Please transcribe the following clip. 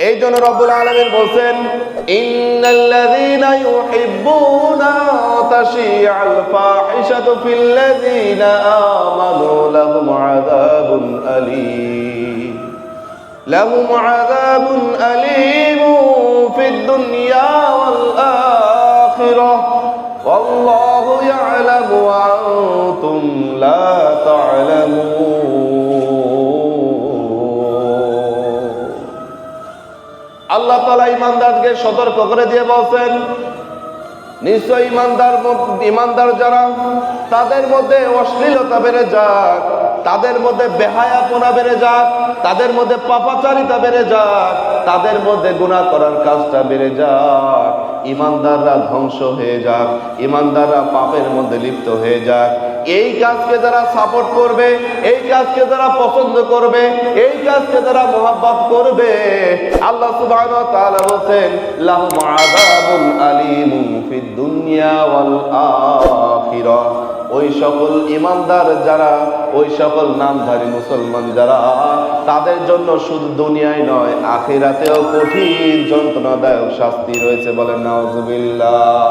এই জন্য রব্বুল আলমিন বলছেন ইন্নাল্লাযীনা ইউহিব্বুনা তাশিআল ফাহিশাতু ফিল্লাযীনা আমানু লাহুম আযাবুন আলীম লাহুম আযাবুন আলীম ফিদ দুনিয়া ওয়াল আখিরাহ والله يعلم وأنتم لا আল্লাহ তালা ইমানদারকে সতর্ক করে দিয়ে বলছেন, নিশ্চয় ইমানদার ইমানদার যারা, তাদের মধ্যে অশ্লীলতা বেড়ে যাক, তাদের মধ্যে বেহায়াপনা বেড়ে যাক, তাদের মধ্যে পাপাচারিতা বেড়ে যাক, তাদের মধ্যে গুণা করার কাজটা বেড়ে যাক। ইমানদাররা ধ্বংস হয়ে যাক ইমানদাররা পাপের মধ্যে লিপ্ত হয়ে যাক। এই কাজকে যারা সাপোর্ট করবে, এই কাজকে যারা পছন্দ করবে, এই কাজকে যারা মোহাব্বত করবে, আল্লাহ আখিরাহ ওই সকল ইমানদার যারা, ওই সকল নামধারী মুসলমান যারা, তাদের জন্য শুধু দুনিয়ায় নয়, আখিরাতেও কঠিন যন্ত্রণাদায়ক শাস্তি রয়েছে বলেন নাউজুবিল্লাহ।